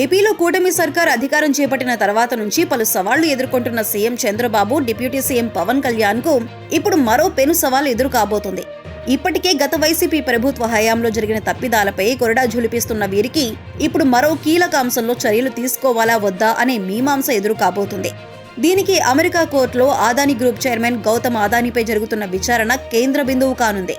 ఏపీలో కూటమి సర్కార్ అధికారం చేపట్టిన తర్వాత నుంచి పలు సవాళ్ళు ఎదుర్కొంటున్న CM Chandrababu deputy CM Pawan కళ్యాణ్కు ఇప్పుడు మరో పెను సవాల్ ఎదురు కాబోతుంది. ఇప్పటికే గత వైసీపీ ప్రభుత్వ హయాంలో జరిగిన తప్పిదాలపై కొరడా ఝులిపిస్తున్న వీరికి ఇప్పుడు మరో కీలక అంశంలో చర్యలు తీసుకోవాలా వద్దా అనే మీమాంస ఎదురు కాబోతుంది. దీనికి అమెరికా కోర్టులో ఆదాని గ్రూప్ చైర్మన్ గౌతమ్ ఆదానిపై జరుగుతున్న విచారణ కేంద్ర బిందువు కానుంది.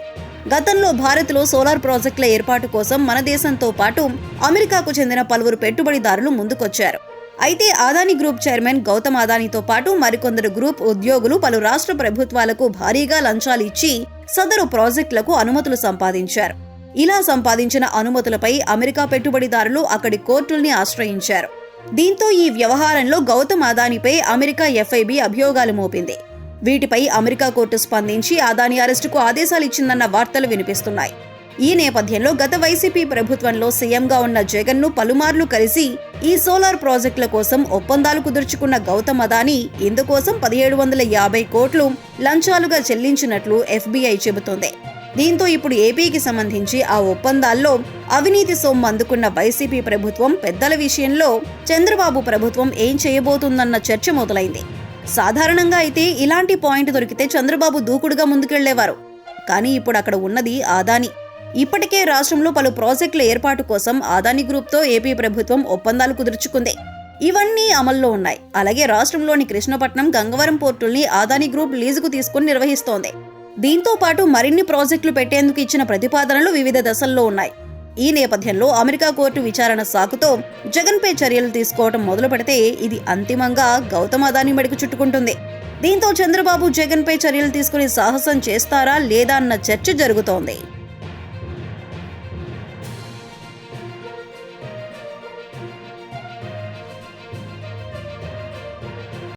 గతంలో భారత్లో సోలార్ ప్రాజెక్టుల ఏర్పాటు కోసం మన దేశంతో పాటు అమెరికాకు చెందిన పలువురు పెట్టుబడిదారులు ముందుకొచ్చారు. అయితే ఆదాని గ్రూప్ చైర్మన్ గౌతమ్ ఆదానితో పాటు మరికొందరు గ్రూప్ ఉద్యోగులు పలు రాష్ట్ర ప్రభుత్వాలకు భారీగా లంచాలు ఇచ్చి సదరు ప్రాజెక్టులకు అనుమతులు సంపాదించారు. ఇలా సంపాదించిన అనుమతులపై అమెరికా పెట్టుబడిదారులు అక్కడి కోర్టుల్ని ఆశ్రయించారు. దీంతో ఈ వ్యవహారంలో గౌతమ్ అదానిపై అమెరికా ఎఫ్ఐబి అభియోగాలు మోపింది. వీటిపై అమెరికా కోర్టు స్పందించి అదాని అరెస్టుకు ఆదేశాలు ఇచ్చిందన్న వార్తలు వినిపిస్తున్నాయి. ఈ నేపథ్యంలో గత వైసీపీ ప్రభుత్వంలో సీఎంగా ఉన్న జగన్ను పలుమార్లు కలిసి ఈ సోలార్ ప్రాజెక్టుల కోసం ఒప్పందాలు కుదుర్చుకున్న గౌతమ్ అదానీ ఇందుకోసం పదిహేడు వందల యాభై కోట్లు లంచాలుగా చెల్లించినట్లు ఎఫ్బీఐ చెబుతోంది. దీంతో ఇప్పుడు ఏపీకి సంబంధించి ఆ ఒప్పందాల్లో అవినీతి సొమ్ము అందుకున్న వైసీపీ ప్రభుత్వం పెద్దల విషయంలో చంద్రబాబు ప్రభుత్వం ఏం చేయబోతుందన్న చర్చ మొదలైంది. సాధారణంగా అయితే ఇలాంటి పాయింట్ దొరికితే చంద్రబాబు దూకుడుగా ముందుకెళ్ళేవారు. కానీ ఇప్పుడు అక్కడ ఉన్నది ఆదాని. ఇప్పటికే రాష్ట్రంలో పలు ప్రాజెక్టుల ఏర్పాటు కోసం ఆదాని గ్రూప్తో ఏపీ ప్రభుత్వం ఒప్పందాలు కుదుర్చుకుంది. ఇవన్నీ అమల్లో ఉన్నాయి. అలాగే రాష్ట్రంలోని కృష్ణపట్నం గంగవరం పోర్టుల్ని ఆదాని గ్రూప్ లీజుకు తీసుకుని నిర్వహిస్తోంది. దీంతో పాటు మరిన్ని ప్రాజెక్టులు పెట్టేందుకు ఇచ్చిన ప్రతిపాదనలు వివిధ దశల్లో ఉన్నాయి. ఈ నేపథ్యంలో అమెరికా కోర్టు విచారణ సాకుతో జగన్పై చర్యలు తీసుకోవడం మొదలు పెడితే ఇది అంతిమంగా గౌతమ్ అదాని మెడకు చుట్టుకుంటుంది. దీంతో చంద్రబాబు జగన్పై చర్యలు తీసుకునే సాహసం చేస్తారా లేదా అన్న చర్చ జరుగుతోంది.